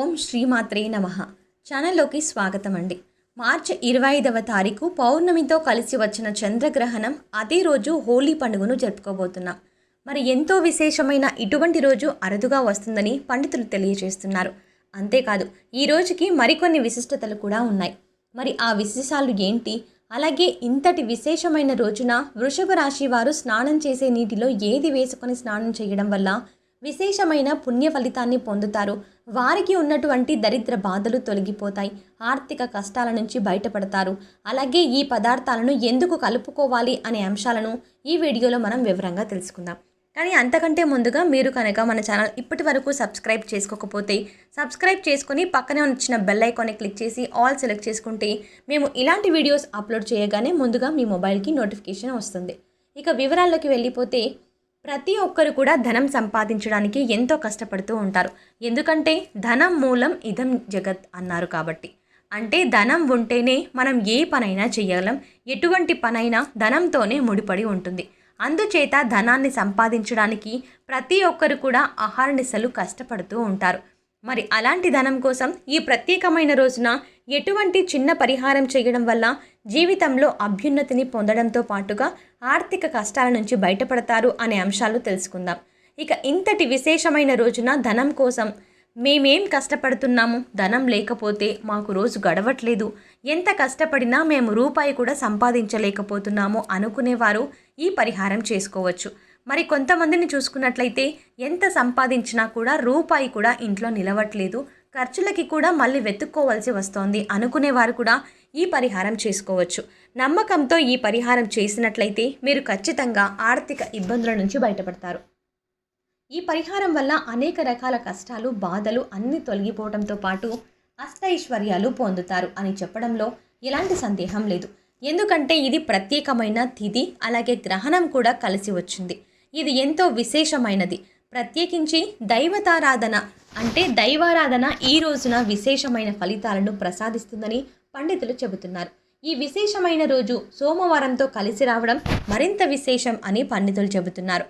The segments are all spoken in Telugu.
ఓం శ్రీమాత్రే నమ. ఛానల్లోకి స్వాగతం అండి మార్చి ఇరవై ఐదవ తారీఖు పౌర్ణమితో కలిసి వచ్చిన చంద్రగ్రహణం అదే రోజు హోలీ పండుగను జరుపుకోబోతున్నాం. మరి ఎంతో విశేషమైన ఇటువంటి రోజు అరుదుగా వస్తుందని పండితులు తెలియజేస్తున్నారు. అంతేకాదు ఈ రోజుకి మరికొన్ని విశిష్టతలు కూడా ఉన్నాయి. మరి ఆ విశేషాలు ఏంటి? అలాగే ఇంతటి విశేషమైన రోజున వృషభ రాశి వారు స్నానం చేసే నీటిలో ఏది వేసుకొని స్నానం చేయడం వల్ల విశేషమైన పుణ్య ఫలితాన్ని పొందుతారు? వారికి ఉన్నటువంటి దరిద్ర బాధలు తొలగిపోతాయి. ఆర్థిక కష్టాల నుంచి బయటపడతారు. అలాగే ఈ పదార్థాలను ఎందుకు కలుపుకోవాలి అనే అంశాలను ఈ వీడియోలో మనం వివరంగా తెలుసుకుందాం. కానీ అంతకంటే ముందుగా మీరు కనుక మన ఛానల్ ఇప్పటి వరకు సబ్స్క్రైబ్ చేసుకోకపోతే సబ్స్క్రైబ్ చేసుకుని పక్కనే వచ్చిన బెల్ ఐకాన్ని క్లిక్ చేసి ఆల్ సెలెక్ట్ చేసుకుంటే మేము ఇలాంటి వీడియోస్ అప్లోడ్ చేయగానే ముందుగా మీ మొబైల్కి నోటిఫికేషన్ వస్తుంది. ఇక వివరాల్లోకి వెళ్ళిపోతే ప్రతి ఒక్కరు కూడా ధనం సంపాదించడానికి ఎంతో కష్టపడుతూ ఉంటారు. ఎందుకంటే ధనం మూలం ఇదం జగత్ అన్నారు కాబట్టి. అంటే ధనం ఉంటేనే మనం ఏ పనైనా చేయగలం. ఎటువంటి పనైనా ధనంతోనే ముడిపడి ఉంటుంది. అందుచేత ధనాన్ని సంపాదించడానికి ప్రతి ఒక్కరు కూడా అహర్నిశలు కష్టపడుతూ ఉంటారు. మరి అలాంటి ధనం కోసం ఈ ప్రత్యేకమైన రోజున ఎటువంటి చిన్న పరిహారం చేయడం వల్ల జీవితంలో అభ్యున్నతిని పొందడంతో పాటుగా ఆర్థిక కష్టాల నుంచి బయటపడతారు అనే అంశాలు తెలుసుకుందాం. ఇక ఇంతటి విశేషమైన రోజున ధనం కోసం మేమేం కష్టపడుతున్నాము? ధనం లేకపోతే మాకు రోజు గడవట్లేదు. ఎంత కష్టపడినా మేము రూపాయి కూడా సంపాదించలేకపోతున్నాము అనుకునేవారు ఈ పరిహారం చేసుకోవచ్చు. మరి కొంతమందిని చూసుకున్నట్లయితే ఎంత సంపాదించినా కూడా రూపాయి కూడా ఇంట్లో నిలవట్లేదు. ఖర్చులకి కూడా మళ్ళీ వెతుక్కోవాల్సి వస్తోంది అనుకునేవారు కూడా ఈ పరిహారం చేసుకోవచ్చు. నమ్మకంతో ఈ పరిహారం చేసినట్లయితే మీరు ఖచ్చితంగా ఆర్థిక ఇబ్బందుల నుంచి బయటపడతారు. ఈ పరిహారం వల్ల అనేక రకాల కష్టాలు బాధలు అన్నీ తొలగిపోవడంతో పాటు అష్టైశ్వర్యాలు పొందుతారు అని చెప్పడంలో ఎలాంటి సందేహం లేదు. ఎందుకంటే ఇది ప్రత్యేకమైన తిథి అలాగే గ్రహణం కూడా కలిసి వచ్చింది. ఇది ఎంతో విశేషమైనది. ప్రత్యేకించి దైవతారాధన అంటే దైవారాధన ఈ రోజున విశేషమైన ఫలితాలను ప్రసాదిస్తుందని పండితులు చెబుతున్నారు. ఈ విశేషమైన రోజు సోమవారంతో కలిసి రావడం మరింత విశేషం అని పండితులు చెబుతున్నారు.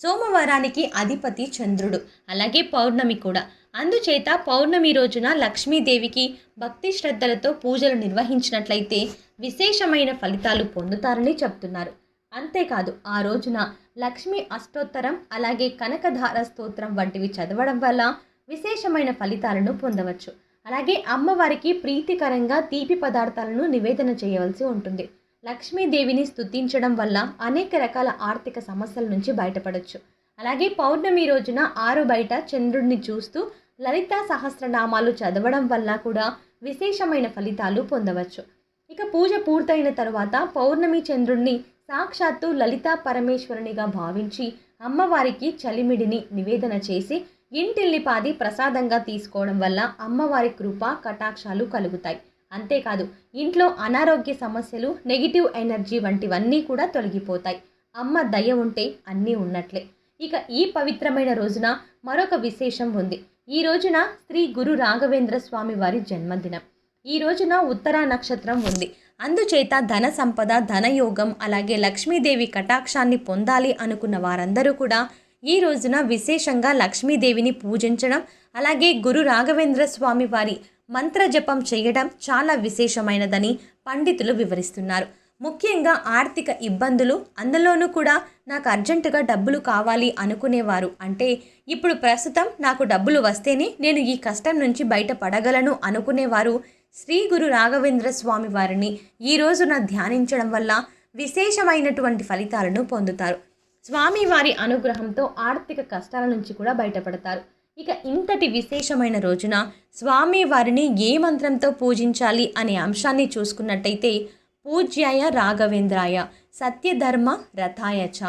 సోమవారానికి అధిపతి చంద్రుడు అలాగే పౌర్ణమి కూడా. అందుచేత పౌర్ణమి రోజున లక్ష్మీదేవికి భక్తి శ్రద్ధలతో పూజలు నిర్వహించినట్లయితే విశేషమైన ఫలితాలు పొందుతారని చెప్తున్నారు అంతేకాదు ఆ రోజున లక్ష్మీ అష్టోత్తరం అలాగే కనకధార స్తోత్రం వంటివి చదవడం వల్ల విశేషమైన ఫలితాలను పొందవచ్చు. అలాగే అమ్మవారికి ప్రీతికరంగా తీపి పదార్థాలను నివేదన చేయవలసి ఉంటుంది. లక్ష్మీదేవిని స్థుతించడం వల్ల అనేక రకాల ఆర్థిక సమస్యల నుంచి బయటపడవచ్చు అలాగే పౌర్ణమి రోజున ఆరు బయట చంద్రుడిని చూస్తూ లలితా సహస్రనామాలు చదవడం వల్ల కూడా విశేషమైన ఫలితాలు పొందవచ్చు. ఇక పూజ పూర్తయిన తర్వాత పౌర్ణమి చంద్రుడిని సాక్షాత్తు లలితా పరమేశ్వరునిగా భావించి అమ్మవారికి చలిమిడిని నివేదన చేసి ఇంటిల్లిపాది ప్రసాదంగా తీసుకోవడం వల్ల అమ్మవారి కృప కటాక్షాలు కలుగుతాయి. అంతేకాదు ఇంట్లో అనారోగ్య సమస్యలు నెగిటివ్ ఎనర్జీ వంటివన్నీ కూడా తొలగిపోతాయి. అమ్మ దయ ఉంటే అన్నీ ఉన్నట్లే. ఇక ఈ పవిత్రమైన రోజున మరొక విశేషం ఉంది. ఈ రోజున శ్రీ గురు రాఘవేంద్ర స్వామి వారి జన్మదినం. ఈ రోజున ఉత్తరా నక్షత్రం ఉంది. అందుచేత ధన సంపద ధనయోగం అలాగే లక్ష్మీదేవి కటాక్షాన్ని పొందాలి అనుకున్న వారందరూ కూడా ఈ రోజున విశేషంగా లక్ష్మీదేవిని పూజించడం అలాగే గురు రాఘవేంద్ర స్వామి వారి మంత్ర జపం చేయడం చాలా విశేషమైనదని పండితులు వివరిస్తున్నారు. ముఖ్యంగా ఆర్థిక ఇబ్బందులు అందులోనూ కూడా నాకు అర్జెంటుగా డబ్బులు కావాలి అనుకునేవారు. అంటే ఇప్పుడు ప్రస్తుతం నాకు డబ్బులు వస్తేనే నేను ఈ కష్టం నుంచి బయటపడగలను అనుకునేవారు. శ్రీ గురు రాఘవేంద్ర స్వామి వారిని ఈ రోజున ధ్యానించడం వల్ల విశేషమైనటువంటి ఫలితాలను పొందుతారు. స్వామి వారి అనుగ్రహంతో ఆర్థిక కష్టాల నుంచి కూడా బయటపడతారు. ఇక ఇంతటి విశేషమైన రోజున స్వామి వారిని ఏ మంత్రంతో పూజించాలి అనే అంశాన్ని చూసుకున్నట్టయితే పూజ్యాయ రాఘవేంద్రాయ సత్యధర్మ రథాయ చ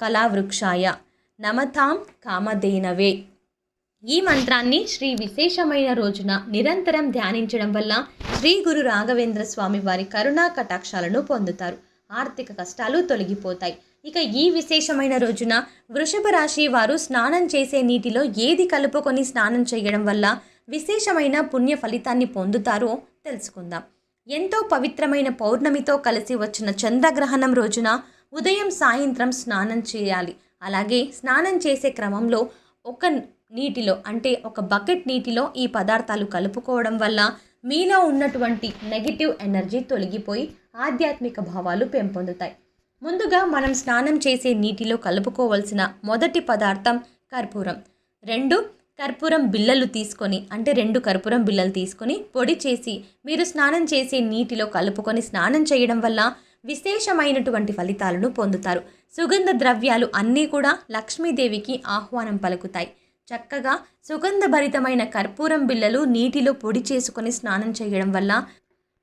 కళావృక్షాయ నమతాం కామధేనవే. ఈ మంత్రాన్ని శ్రీ విశేషమైన రోజున నిరంతరం ధ్యానించడం వల్ల శ్రీ గురు రాఘవేంద్ర స్వామి వారి కరుణా కటాక్షాలను పొందుతారు. ఆర్థిక కష్టాలు తొలగిపోతాయి. ఇక ఈ విశేషమైన రోజున వృషభ రాశి వారు స్నానం చేసే నీటిలో ఏది కలుపుకొని స్నానం చేయడం వల్ల విశేషమైన పుణ్య ఫలితాన్ని పొందుతారో తెలుసుకుందాం. ఎంతో పవిత్రమైన పౌర్ణమితో కలిసి వచ్చిన చంద్రగ్రహణం రోజున ఉదయం సాయంత్రం స్నానం చేయాలి. అలాగే స్నానం చేసే క్రమంలో ఒక నీటిలో అంటే ఒక బకెట్ నీటిలో ఈ పదార్థాలు కలుపుకోవడం వల్ల మీలో ఉన్నటువంటి నెగిటివ్ ఎనర్జీ తొలగిపోయి ఆధ్యాత్మిక భావాలు పెంపొందుతాయి. ముందుగా మనం స్నానం చేసే నీటిలో కలుపుకోవలసిన మొదటి పదార్థం కర్పూరం. రెండు కర్పూరం బిళ్ళలు తీసుకొని అంటే రెండు కర్పూరం బిళ్ళలు తీసుకొని పొడి చేసి మీరు స్నానం చేసే నీటిలో కలుపుకొని స్నానం చేయడం వల్ల విశేషమైనటువంటి ఫలితాలను పొందుతారు. సుగంధ ద్రవ్యాలు అన్నీ కూడా లక్ష్మీదేవికి ఆహ్వానం పలుకుతాయి. చక్కగా సుగంధభరితమైన కర్పూరం బిళ్ళలు నీటిలో పొడి చేసుకొని స్నానం చేయడం వల్ల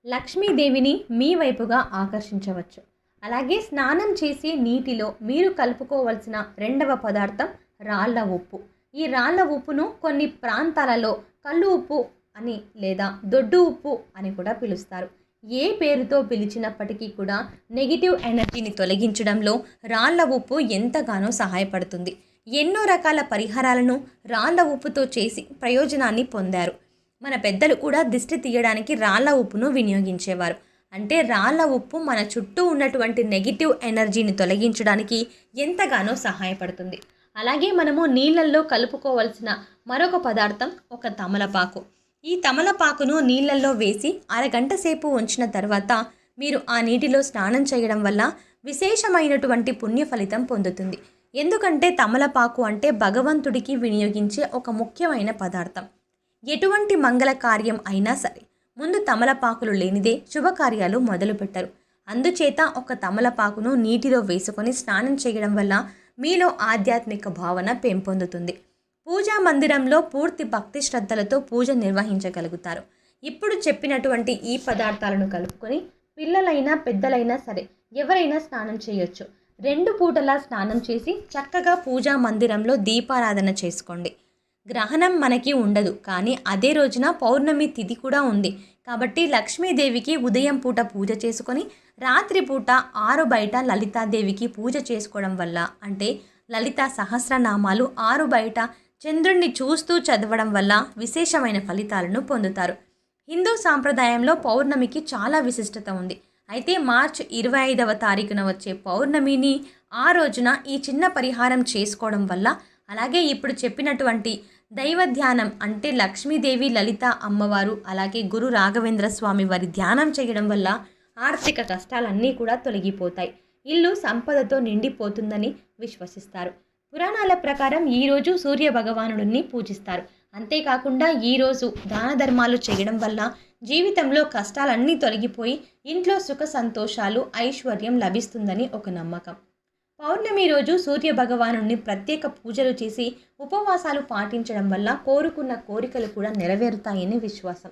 లక్ష్మీదేవిని మీ వైపుగా ఆకర్షించవచ్చు. అలాగే స్నానం చేసి నీటిలో మీరు కలుపుకోవలసిన రెండవ పదార్థం రాళ్ళ ఉప్పు. ఈ రాళ్ళ ఉప్పును కొన్ని ప్రాంతాలలో కళ్ళు ఉప్పు అని లేదా దొడ్డు ఉప్పు అని కూడా పిలుస్తారు. ఏ పేరుతో పిలిచినప్పటికీ కూడా నెగిటివ్ ఎనర్జీని తొలగించడంలో రాళ్ళ ఉప్పు ఎంతగానో సహాయపడుతుంది. ఎన్నో రకాల పరిహారాలను రాళ్ళ ఉప్పుతో చేసి ప్రయోజనాన్ని పొందారు. మన పెద్దలు కూడా దిష్టి తీయడానికి రాళ్ళ ఉప్పును వినియోగించేవారు. అంటే రాళ్ళ ఉప్పు మన చుట్టూ ఉన్నటువంటి నెగిటివ్ ఎనర్జీని తొలగించడానికి ఎంతగానో సహాయపడుతుంది. అలాగే మనము నీళ్ళల్లో కలుపుకోవాల్సిన మరొక పదార్థం ఒక తమలపాకు. ఈ తమలపాకును నీళ్ళల్లో వేసి అరగంట సేపు ఉంచిన తర్వాత మీరు ఆ నీటిలో స్నానం చేయడం వల్ల విశేషమైనటువంటి పుణ్య ఫలితం పొందుతుంది. ఎందుకంటే తమలపాకు అంటే భగవంతుడికి వినియోగించే ఒక ముఖ్యమైన పదార్థం. ఎటువంటి మంగళ కార్యం అయినా సరే ముందు తమలపాకులు లేనిదే శుభకార్యాలు మొదలుపెట్టరు. అందుచేత ఒక తమలపాకును నీటిలో వేసుకొని స్నానం చేయడం వల్ల మీలో ఆధ్యాత్మిక భావన పెంపొందుతుంది. పూజా మందిరంలో పూర్తి భక్తి శ్రద్ధలతో పూజ నిర్వహించగలుగుతారు. ఇప్పుడు చెప్పినటువంటి ఈ పదార్థాలను కలుపుకొని పిల్లలైనా పెద్దలైనా సరే ఎవరైనా స్నానం చేయొచ్చు. రెండు పూటలా స్నానం చేసి చక్కగా పూజా మందిరంలో దీపారాధన చేసుకోండి. గ్రహణం మనకి ఉండదు కానీ అదే రోజున పౌర్ణమి తిథి కూడా ఉంది. కాబట్టి లక్ష్మీదేవికి ఉదయం పూట పూజ చేసుకొని రాత్రి పూట ఆరు బయట లలితాదేవికి పూజ చేసుకోవడం వల్ల అంటే లలిత సహస్రనామాలు ఆరు బయట చంద్రుణ్ణి చూస్తూ చదవడం వల్ల విశేషమైన ఫలితాలను పొందుతారు. హిందూ సాంప్రదాయంలో పౌర్ణమికి చాలా విశిష్టత ఉంది. అయితే మార్చ్ ఇరవై ఐదవ తారీఖున వచ్చే పౌర్ణమిని ఆ రోజున ఈ చిన్న పరిహారం చేసుకోవడం వల్ల అలాగే ఇప్పుడు చెప్పినటువంటి దైవ ధ్యానం అంటే లక్ష్మీదేవి లలిత అమ్మవారు అలాగే గురు రాఘవేంద్ర స్వామి వారి ధ్యానం చేయడం వల్ల ఆర్థిక కష్టాలన్నీ కూడా తొలగిపోతాయి. ఇల్లు సంపదతో నిండిపోతుందని విశ్వసిస్తారు. పురాణాల ప్రకారం ఈరోజు సూర్య భగవానుడిని పూజిస్తారు. అంతేకాకుండా ఈరోజు దాన ధర్మాలు చేయడం వల్ల జీవితంలో కష్టాలన్నీ తొలగిపోయి ఇంట్లో సుఖ సంతోషాలు ఐశ్వర్యం లభిస్తుందని ఒక నమ్మకం. పౌర్ణమి రోజు సూర్య భగవానుడిని ప్రత్యేక పూజలు చేసి ఉపవాసాలు పాటించడం వల్ల కోరుకున్న కోరికలు కూడా నెరవేరుతాయని విశ్వాసం.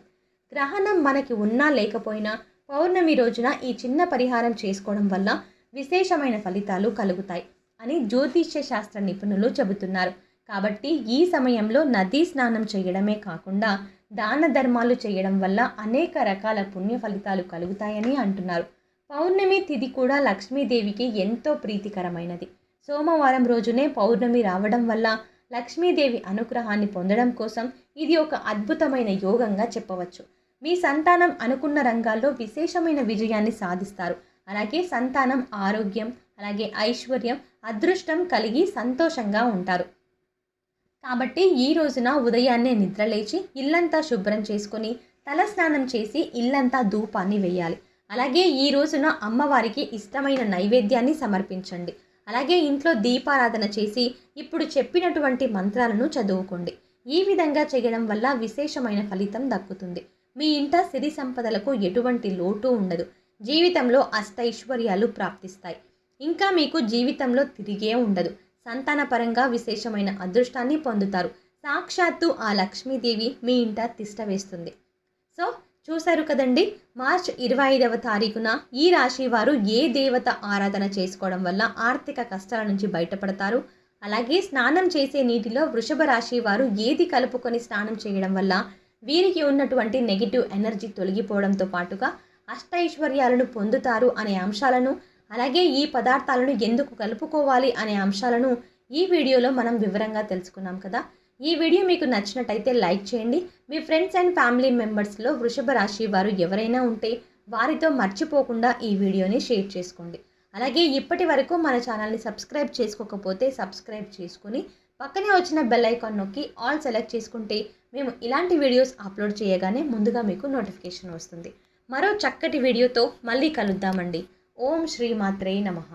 గ్రహణం మనకి ఉన్నా లేకపోయినా పౌర్ణమి రోజున ఈ చిన్న పరిహారం చేసుకోవడం వల్ల విశేషమైన ఫలితాలు కలుగుతాయి అని జ్యోతిష్య శాస్త్ర నిపుణులు చెబుతున్నారు. కాబట్టి ఈ సమయంలో నదీ స్నానం చేయడమే కాకుండా దాన ధర్మాలు చేయడం వల్ల అనేక రకాల పుణ్య ఫలితాలు కలుగుతాయని అంటున్నారు. పౌర్ణమి తిథి కూడా లక్ష్మీదేవికి ఎంతో ప్రీతికరమైనది. సోమవారం రోజునే పౌర్ణమి రావడం వల్ల లక్ష్మీదేవి అనుగ్రహాన్ని పొందడం కోసం ఇది ఒక అద్భుతమైన యోగంగా చెప్పవచ్చు. మీ సంతానం అనుకున్న రంగాల్లో విశేషమైన విజయాన్ని సాధిస్తారు. అలాగే సంతానం ఆరోగ్యం అలాగే ఐశ్వర్యం అదృష్టం కలిగి సంతోషంగా ఉంటారు. కాబట్టి ఈ రోజున ఉదయాన్నే నిద్రలేచి ఇల్లంతా శుభ్రం చేసుకొని తలస్నానం చేసి ఇల్లంతా ధూపాన్ని వేయాలి. అలాగే ఈ రోజున అమ్మవారికి ఇష్టమైన నైవేద్యాన్ని సమర్పించండి. అలాగే ఇంట్లో దీపారాధన చేసి ఇప్పుడు చెప్పినటువంటి మంత్రాలను చదువుకోండి. ఈ విధంగా చేయడం వల్ల విశేషమైన ఫలితం దక్కుతుంది. మీ ఇంట సిరి సంపదలకు ఎటువంటి లోటు ఉండదు. జీవితంలో అష్టైశ్వర్యాలు ప్రాప్తిస్తాయి. ఇంకా మీకు జీవితంలో తిరిగే ఉండదు. సంతానపరంగా విశేషమైన అదృష్టాన్ని పొందుతారు. సాక్షాత్తు ఆ లక్ష్మీదేవి మీ ఇంట తిష్ట వేస్తుంది. సో చూశారు కదండి మార్చ్ ఇరవై ఐదవ తారీఖున ఈ రాశి వారు ఏ దేవత ఆరాధన చేసుకోవడం వల్ల ఆర్థిక కష్టాల నుంచి బయటపడతారు? అలాగే స్నానం చేసే నీటిలో వృషభ రాశి వారు ఏది కలుపుకొని స్నానం చేయడం వల్ల వీరికి ఉన్నటువంటి నెగిటివ్ ఎనర్జీ తొలగిపోవడంతో పాటుగా అష్టైశ్వర్యాలను పొందుతారు అనే అంశాలను అలాగే ఈ పదార్థాలను ఎందుకు కలుపుకోవాలి అనే అంశాలను ఈ వీడియోలో మనం వివరంగా తెలుసుకున్నాం కదా. ఈ వీడియో మీకు నచ్చినట్టయితే లైక్ చేయండి. మీ ఫ్రెండ్స్ అండ్ ఫ్యామిలీ మెంబర్స్లో వృషభ రాశి వారు ఎవరైనా ఉంటే వారితో మర్చిపోకుండా ఈ వీడియోని షేర్ చేసుకోండి. అలాగే ఇప్పటి వరకు మన ఛానల్ని సబ్స్క్రైబ్ చేసుకోకపోతే సబ్స్క్రైబ్ చేసుకుని పక్కనే వచ్చిన బెల్ ఐకాన్ నొక్కి ఆల్ సెలెక్ట్ చేసుకుంటే మేము ఇలాంటి వీడియోస్ అప్లోడ్ చేయగానే ముందుగా మీకు నోటిఫికేషన్ వస్తుంది. మరో చక్కటి వీడియోతో మళ్ళీ కలుద్దామండి. ఓం శ్రీ మాత్రే నమః